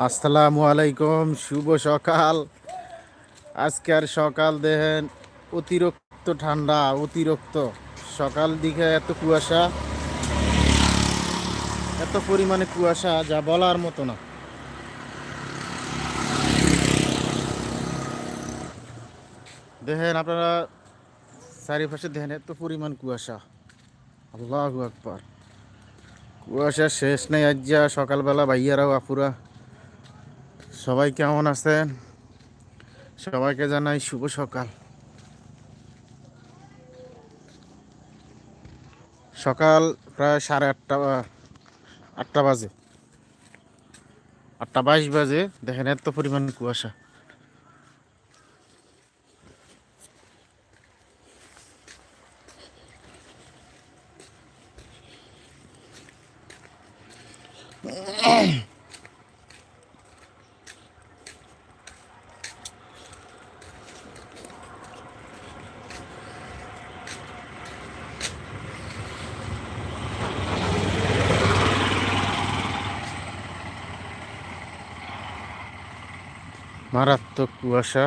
আসসালামু আলাইকুম, শুভ সকাল। আজকের সকাল দেখেন, অতিরিক্ত ঠান্ডা, অতিরিক্ত। সকাল দিকে এত কুয়াশা, এত পরিমাণে কুয়াশা, যা বলার মতো না। দেখেন আপনারা, চারিপাশে দেখেন এত পরিমাণ কুয়াশা। আল্লাহ আকবার। কুয়াশা শেষ নেই আজ যা সকালবেলা ভাইয়ারাও আপুরা। সবাই কেমন আছেন? সবাইকে জানাই শুভ সকাল। সকাল প্রায় সাড়ে আটটা আটটা বাজে। আটটা বাইশ বাজে, দেখেন এত পরিমাণ কুয়াশা। মারাত্মক কুয়াশা।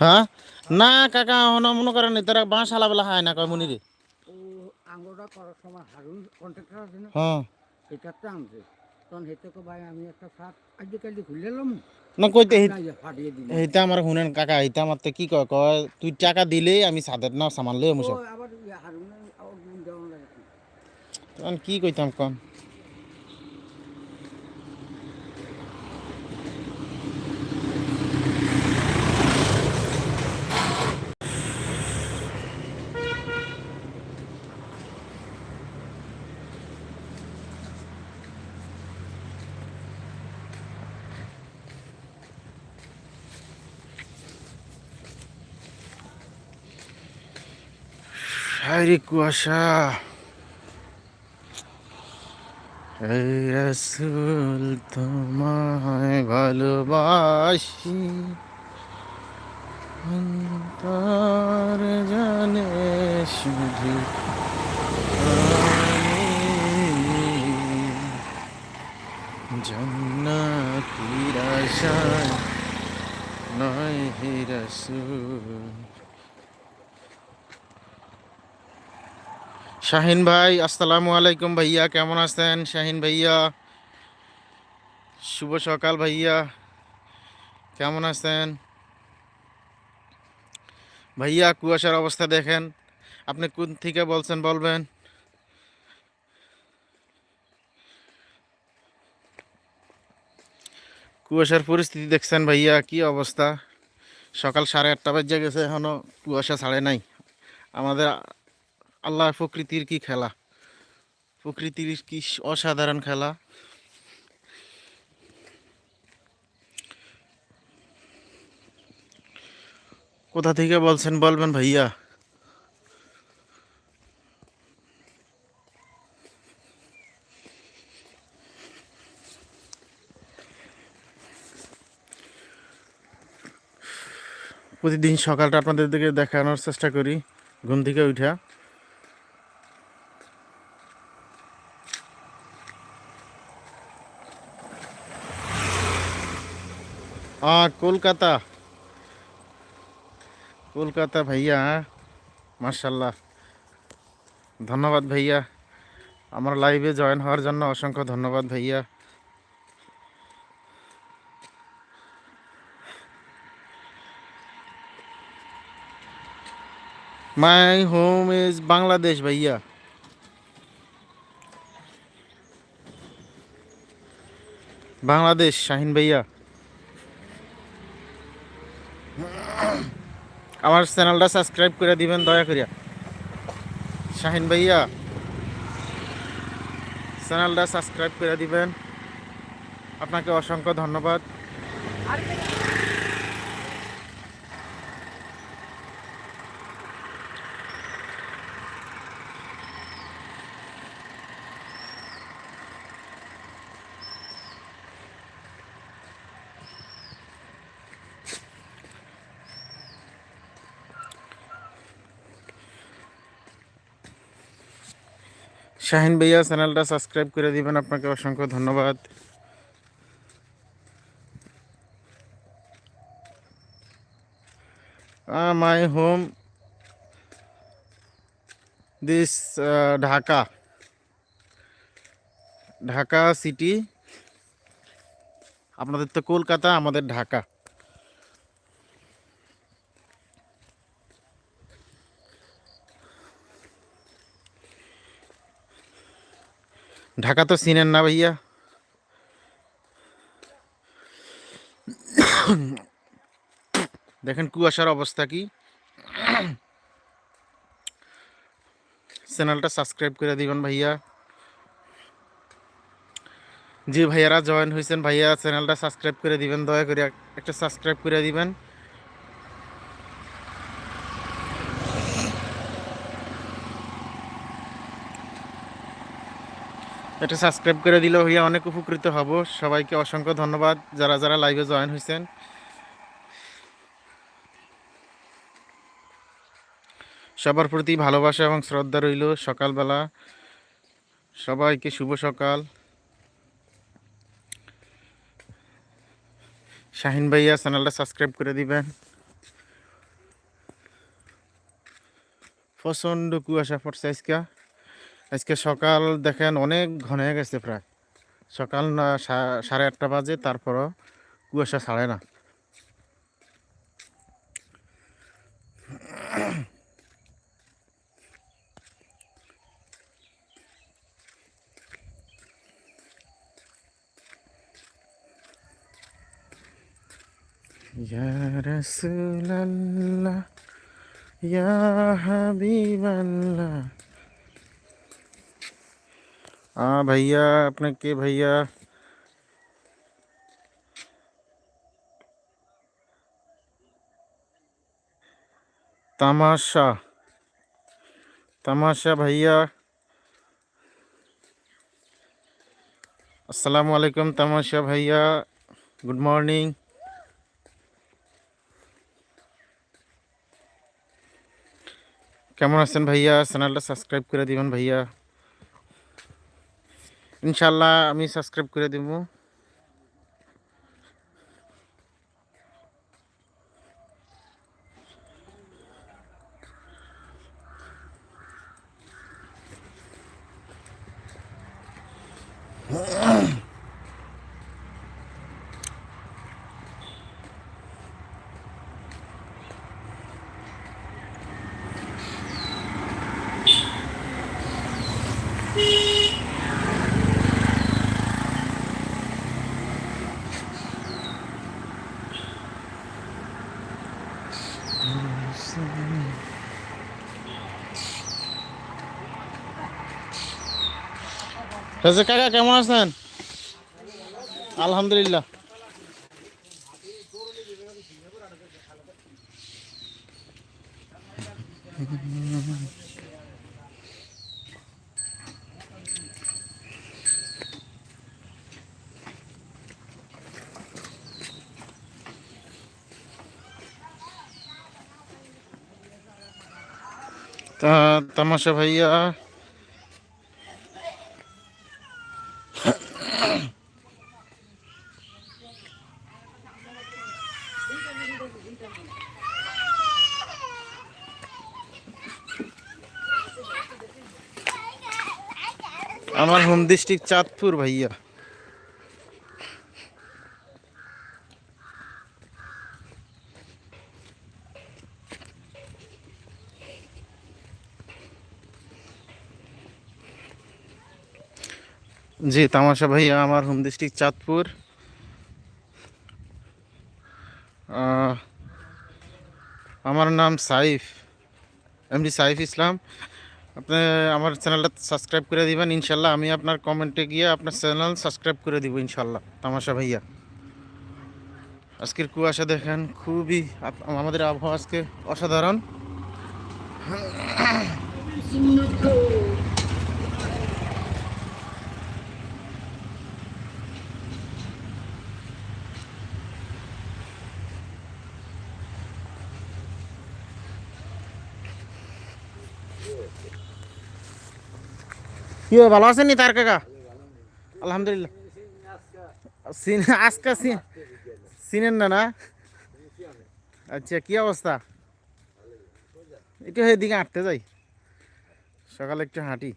হ্যাঁ? না কাকা হন মনে করেন তারা বাঁশ হালাবেলা হয় না কয় মনিরে। ও আঙ্গুরটা করার সময় হারুন কন্ট্রাক্টর আছে না হ্যাঁ। সেটাতে আনছে। তখন হেতে তো ভাই আমি একটা শার্ট আজকালি খুলে এলাম না কইতে হি- ফাটিয়ে দিল। এইটা আমার শুনেন কাকা এইটা আমার তো কি কয় কয় তুই টাকা দিলেই আমি সাদের না সামান লই মুসব ও আবার হারুন দেওয়া লাগে তখন কি কইতাম কন? সারি কুয়াশা। রসুল তোমায় ভালোবাসি। অন্তর জানে শুধু জন্নাতির আশায় নয় হে রসুল। শাহিন ভাই, আসসালামু আলাইকুম ভাইয়া, কেমন আছেন? শাহিন ভাইয়া, শুভ সকাল ভাইয়া, কেমন আছেন? ভাইয়া, কুয়াশার অবস্থা দেখেন, আপনি কোন থেকে বলছেন বলবেন? কুয়াশার পরিস্থিতি দেখছেন ভাইয়া, কি অবস্থা? সকাল সাড়ে আটটা বাজে গেছে, এখনও কুয়াশা ছাড়ে নাই। আমাদের আল্লাহ প্রকৃতির কি খেলা? প্রকৃতির কি অসাধারণ খেলা? কোথা থেকে বলছেন বলবেন ভাইয়া? প্রতিদিন সকালটা আপনাদের দিকে দেখানোর চেষ্টা করি, ঘুম থেকে উঠা। কলকাতা কলকাতা ভাইয়া মার্শাল্লাহ ধন্যবাদ ভাইয়া আমার লাইভে জয়েন হওয়ার জন্য অসংখ্য ধন্যবাদ ভাইয়া মাই হোম ইজ বাংলাদেশ ভাইয়া বাংলাদেশ শাহিন ভাইয়া আমার চ্যানেলটা সাবস্ক্রাইব করে দিবেন, দয়া করিয়া। শাহিন ভাইয়া, চ্যানেলটা সাবস্ক্রাইব করে দিবেন। আপনাকে অসংখ্য ধন্যবাদ। শাহিন ভাইয়া চ্যানেলটা সাবস্ক্রাইব করে দিবেন। আপনাকে অসংখ্য ধন্যবাদ। My home. This Dhaka. Dhaka city. আপনাদের তো কলকাতা, আমাদের ঢাকা। ঢাকা তো চিনেন না ভাইয়া। দেখেন কুয়াশার অবস্থা কি। চ্যানেলটা সাবস্ক্রাইব করে দিবেন ভাইয়া। যে ভাইয়ারা জয়েন হয়েছেন ভাইয়া, চ্যানেলটা সাবস্ক্রাইব করে দিবেন। দয়া করে একটা সাবস্ক্রাইব করে দিবেন। এটা সাবস্ক্রাইব করে দিলে ভাইয়া অনেক উপকৃত হব। সবাইকে অসংখ্য ধন্যবাদ যারা যারা লাইভে জয়েন হয়েছেন সবার প্রতি ভালোবাসা এবং শ্রদ্ধা রইল সকালবেলা। সবাইকে শুভ সকাল। শাহিন ভাইয়া চ্যানেলটা সাবস্ক্রাইব করে দিবেন। প্রচণ্ড কুয়াশা পড়ছে আজকে। আজকে সকাল দেখেন অনেক ঘন হয়ে গেছে প্রায়। সকাল না সাড়ে আটটা বাজে, তারপরও কুয়াশা ছাড়ে না। ইয়া হাবিবাল্লাহ। আ ভাইয়া আপনাকে ভাইয়া তামাশা তামাশা ভাইয়া আসসালামু আলাইকুম তামাশা ভাইয়া গুড মর্নিং কেমন আছেন ভাইয়া চ্যানেলটা সাবস্ক্রাইব করে দিবেন ভাইয়া ইনশাল্লাহ আমি সাবস্ক্রাইব করে দিব। রাজা কাকা কেমন আছেন আলহামদুলিল্লাহ তা তামাশা ভাইয়া আমার হোম ডিস্ট্রিক্ট চাঁদপুর, ভাইয়া। জি, তামাশা ভাইয়া, আমার হোম ডিস্ট্রিক্ট চাঁদপুর। আমার নাম সাইফ, এমডি সাইফ ইসলাম। আপনি আমার চ্যানেলটা সাবস্ক্রাইব করে দিবেন, ইনশাল্লাহ আমি আপনার কমেন্টে গিয়ে আপনার চ্যানেল সাবস্ক্রাইব করে দিব, ইনশাল্লাহ, তামাশা ভাইয়া। আজকের কুয়াশা দেখেন, খুবই আমাদের আবহাওয়া আজকে অসাধারণ। কি ভালো আছেন নি তার কাকা? আলহামদুলিল্লাহ। আজকা চিন চিনেন না না? আচ্ছা কি অবস্থা? একটু এদিকে হাঁটতে যাই। সকালে একটু হাঁটি।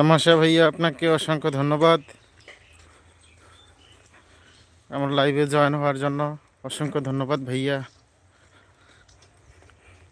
তামাশা ভাইয়া আপনাকে অসংখ্য ধন্যবাদ। আমার লাইভে জয়েন হওয়ার জন্য অসংখ্য ধন্যবাদ ভাইয়া।